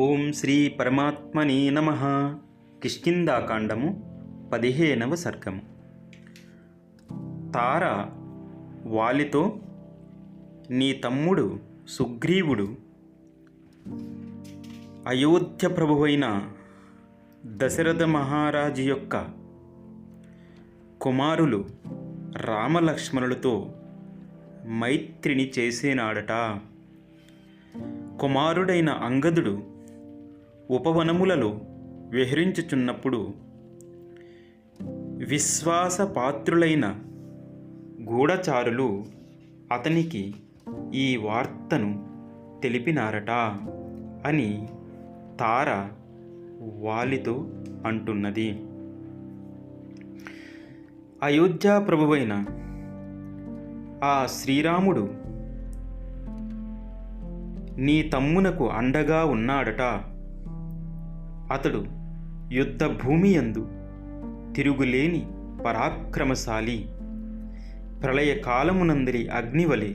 ఓం శ్రీ పరమాత్మనే నమ. కిష్కిందాకాండము పదిహేనవ సర్గము. తార వాలితో నీ తమ్ముడు సుగ్రీవుడు అయోధ్య ప్రభువైన దశరథ మహారాజు యొక్క కుమారులు రామలక్ష్మణులతో మైత్రిని చేసేనాడట. కుమారుడైన అంగదుడు ఉపవనములలో విహరించుచున్నప్పుడు విశ్వాసపాత్రులైన గూఢచారులు అతనికి ఈ వార్తను తెలిపినారట అని తార వాలితో అంటున్నది. అయోధ్యా ప్రభువైన ఆ శ్రీరాముడు నీ తమ్మునకు అండగా ఉన్నాడట. అతడు యుద్ధ భూమి యందు తిరుగులేని పరాక్రమశాలి. ప్రళయకాలమునందరి అగ్నివలె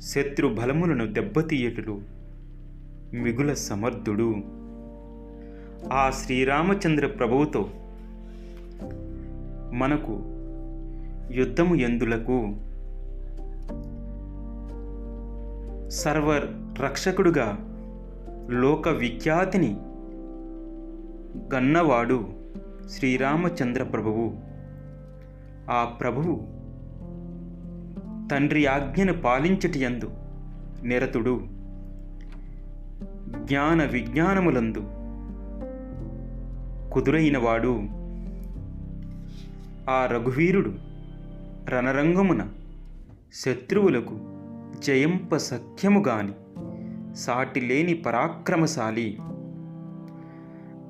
శత్రు బలములను దెబ్బతీయటులు మిగుల సమర్థుడు. ఆ శ్రీరామచంద్ర ప్రభువుతో మనకు యుద్ధము ఎందులకు? సర్వ రక్షకుడుగా లోక విఖ్యాతిని గన్నవాడు శ్రీరామచంద్ర ప్రభువు. ఆ ప్రభువు తండ్రి ఆజ్ఞను పాలించటి యందు నిరతుడు. జ్ఞాన విజ్ఞానములందు కుదురైనవాడు. ఆ రఘువీరుడు రణరంగమున శత్రువులకు జయంప సఖ్యముగాని సాటిలేని పరాక్రమశాలి.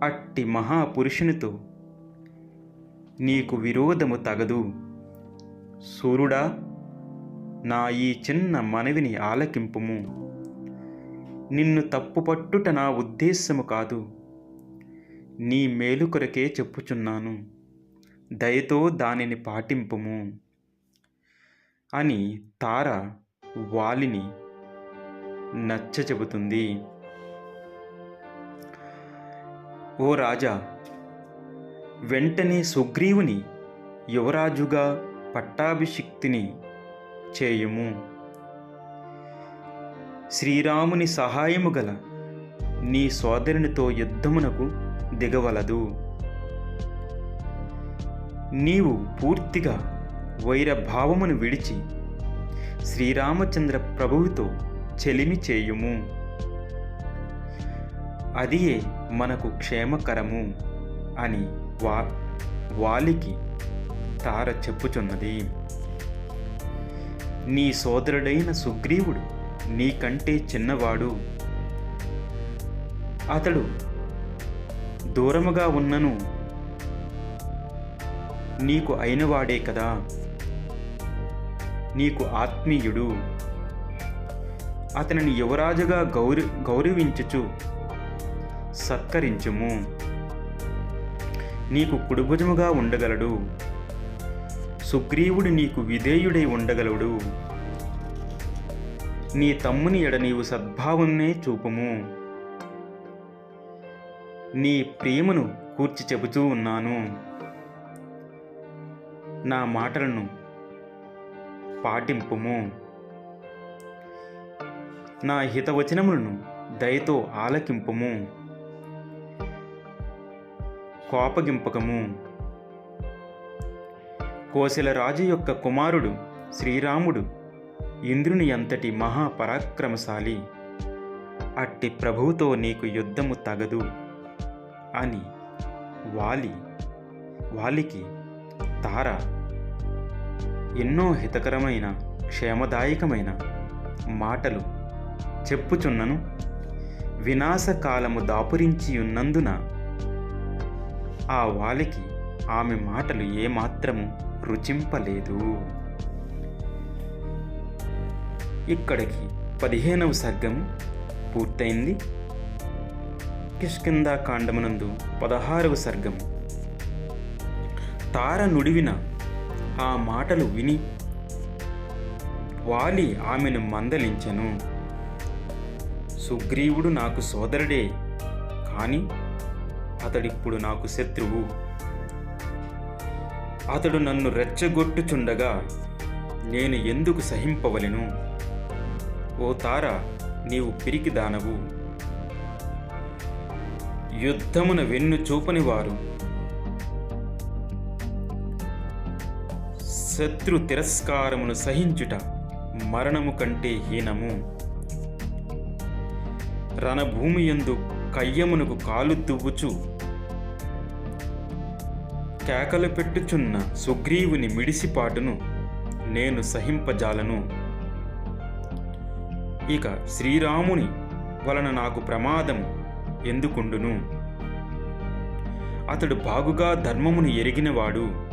అట్టి మహాపురుషునితో నీకు విరోధము తగదు. సూర్యుడా నా ఈ చిన్న మనవిని ఆలకింపుము. నిన్ను తప్పుపట్టుట నా ఉద్దేశము కాదు. నీ మేలు కొరకే చెప్పుచున్నాను. దయతో దానిని పాటింపుము. అని తార వాలిని నచ్చ చెబుతుంది ఓ రాజా వెంటనే సుగ్రీవుని యువరాజుగా పట్టాభిషిక్తిని చేయుము. శ్రీరాముని సహాయము గల నీ సోదరునితో యుద్ధమునకు దిగవలదు. నీవు పూర్తిగా వైరభావమును విడిచి శ్రీరామచంద్ర ప్రభువుతో చెలిమి చేయుము. అదియే మనకు క్షేమకరము అని వా వాలికి తార చెప్పుచున్నది. నీ సోదరుడైన సుగ్రీవుడు నీకంటే చిన్నవాడు. అతడు దూరముగా ఉన్నను నీకు అయినవాడే కదా. నీకు ఆత్మీయుడు. అతనిని యువరాజుగా గౌరవ గౌరవించుచు సత్కరించుము. నీకు కుడుభుజముగా ఉండగలడు. సుగ్రీవుడు నీకు విధేయుడై ఉండగలడు. నీ తమ్ముని ఎడ నీవు సద్భావన్నే చూపుము. నీ ప్రేమను కూర్చి చెబుతూ ఉన్నాను. నా మాటలను పాటింపుము. నా హితవచనములను దయతో ఆలకింపుము. కోపగింపకము. కోశల రాజు యొక్క కుమారుడు శ్రీరాముడు ఇంద్రుని అంతటి మహాపరాక్రమశాలి. అట్టి ప్రభువుతో నీకు యుద్ధము తగదు అని వాలి వాలికి తార. ఎన్నో హితకరమైన క్షేమదాయకమైన మాటలు చెప్పుచున్నను. వినాశకాలము దాపురించి ఉన్నందున ఆ వాలికి ఆమె మాటలు ఏమాత్రము రుచింపలేదు. ఇక్కడికి పదిహేనవ సర్గము పూర్తయింది. కిష్కిందా కాండమునందు పదహారవ సర్గము తార నుడివిన ఆ మాటలు విని వాలి ఆమెను మందలించెను. సుగ్రీవుడు నాకు సోదరుడే కానీ అతడిప్పుడు నాకు శత్రువు. అతడు నన్ను రెచ్చగొట్టుచుండగా నేను ఎందుకు సహింపవలెను? ఓ తార నీవు పిరికి దానవు. యుద్ధమున వెన్ను చూపని వారు. శత్రు తిరస్కారమును సహించుట మరణము కంటే హీనము. రణభూమి యందు కయ్యమునకు కాలు దువ్వుచు కేకలు పెట్టుచున్న సుగ్రీవుని మిడిసిపాటును నేను సహింపజాలను. ఇక శ్రీరాముని వలన నాకు ప్రమాదం ఎందుకుండును? అతడు బాగుగా ధర్మమును ఎరిగినవాడు.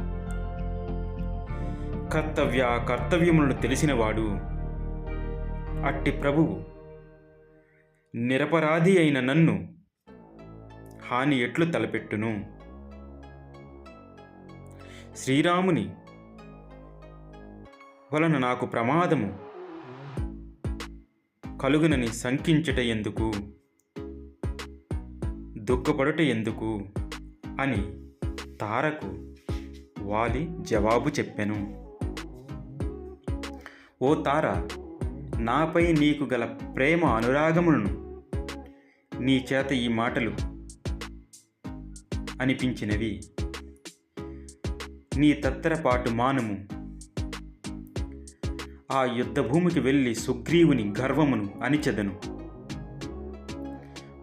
కర్తవ్య కర్తవ్యములను తెలిసినవాడు. అట్టి ప్రభువు నిరపరాధి అయిన నన్ను హాని ఎట్లు తలపెట్టును? శ్రీరాముని వలన నాకు ప్రమాదము కలుగునని శంకించుట ఎందుకు? దుఃఖపడుట ఎందుకు? అని తారకు వాలి జవాబు చెప్పెను. ఓ తార నాపై నీకు గల ప్రేమ అనురాగములను నీ చేత ఈ మాటలు అనిపించినవి. నీ తత్తరపాటు మానము. ఆ యుద్ధభూమికి వెళ్ళి సుగ్రీవుని గర్వమును అణిచెదను.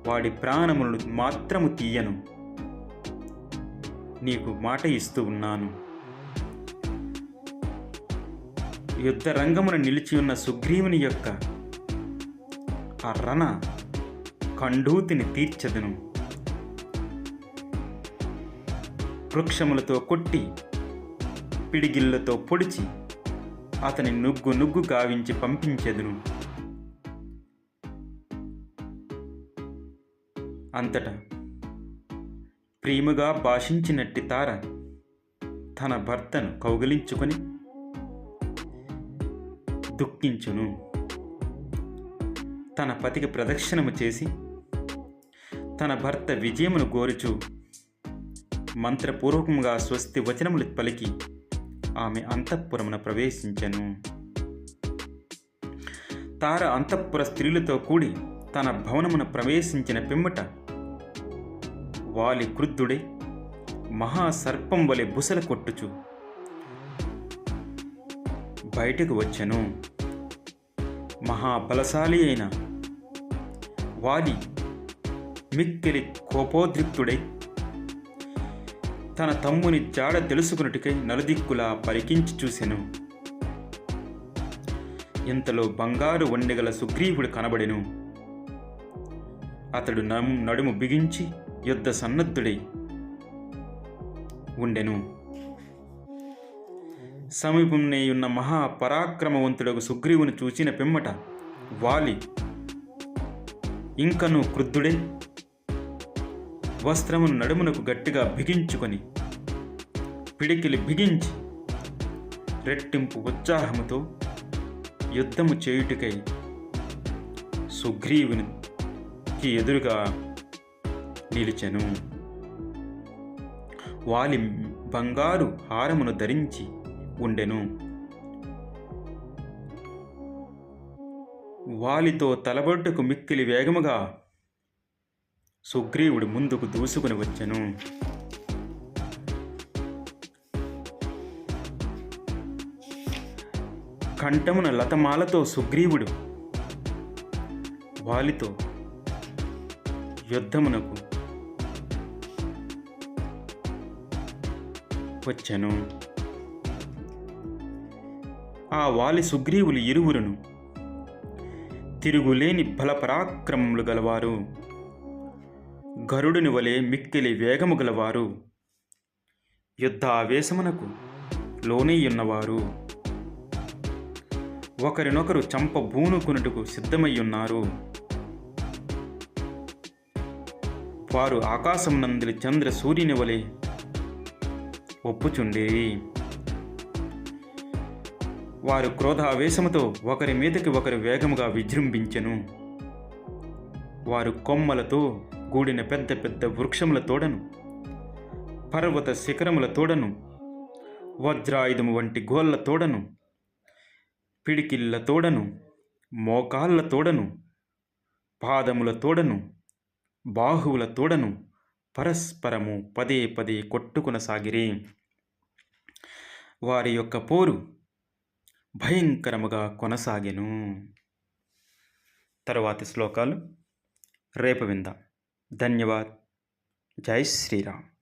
వాడి ప్రాణములను మాత్రము తీయను. నీకు మాట ఇస్తూ ఉన్నాను. యుద్ధ రంగమున నిలిచి ఉన్న సుగ్రీవుని యొక్క ఆ రణ కండూతిని తీర్చదును. వృక్షములతో కొట్టి పిడిగిళ్ళతో పొడిచి అతని నుగ్గు నుగ్గు గావించి పంపించెదును. అంతటా ప్రేమగా భాషించినట్టి తార తన భర్తను కౌగిలించుకొని దుఃఖించును. తన పతికి ప్రదక్షిణము చేసి తన భర్త విజయమును గోరుచు మంత్రపూర్వకంగా స్వస్తి వచనములు పలికి ఆమె అంతఃపురమున ప్రవేశించెను. తార అంతఃపుర స్త్రీలతో కూడి తన భవనమున ప్రవేశించిన పిమ్మట వాలి క్రుద్ధుడై మహాసర్పం వలె బుసల కొట్టుచు. బయటకు వచ్చెను. మహాబలశాలి అయిన వాలి మిక్కిలి కోపోద్రిక్తుడై తన తమ్ముని జాడ తెలుసుకున్నట్టుకై నలుదిక్కులా పరికించి చూసెను. ఇంతలో బంగారు వండెగల సుగ్రీవుడు కనబడెను. అతడు నము నడుము బిగించి యుద్ధ సన్నద్ధుడై ఉండెను. సమీపంనే ఉన్న మహాపరాక్రమవంతుడకు సుగ్రీవుని చూచిన పిమ్మట వాలి ఇంకను క్రుద్ధుడే వస్త్రమును నడుమునకు గట్టిగా బిగించుకొని పిడికిలి బిగించి రెట్టింపు ఉత్సాహముతో యుద్ధము చేయుటకై సుగ్రీవునికి ఎదురుగా నిలిచెను. వాలి బంగారు హారమును ధరించి ఉండెను. వాలితో తలబొట్టుకు మిక్కిలి వేగముగా సుగ్రీవుడు ముందుకు దూసుకుని వచ్చెను. కంఠమున లతమాలతో సుగ్రీవుడు వాలితో యుద్ధమునకు వచ్చెను. ఆ వాలి సుగ్రీవులు ఇరువురును తిరుగులేని బలపరాక్రమములు గలవారు. గరుడుని వలె మిక్కిలి వేగము గలవారు. యుద్ధావేశమునకు లోనయ్యున్నవారు. ఒకరినొకరు చంప బూనుకునుటకు సిద్ధమయ్యున్నారు. వారు ఆకాశం నందలి చంద్ర సూర్యుని వలె ఒప్పుచుండేవి. వారు క్రోధావేశముతో ఒకరి మీదకి ఒకరు వేగముగా విజృంభించెను. వారు కొమ్మలతో గూడిన పెద్ద పెద్ద వృక్షముల తోడను పర్వత శిఖరముల తోడను వజ్రాయుధము వంటి గోళ్ళ తోడను పిడికిళ్ళ తోడను మోకాళ్ళ తోడను పాదముల తోడను బాహువుల తోడను పరస్పరము పదే పదే కొట్టుకునసాగిరి వారి యొక్క పోరు భయంకరముగా కొనసాగెను. తరువాతి శ్లోకాలు రేపు విందాం. धन्यवाद। जय श्री राम।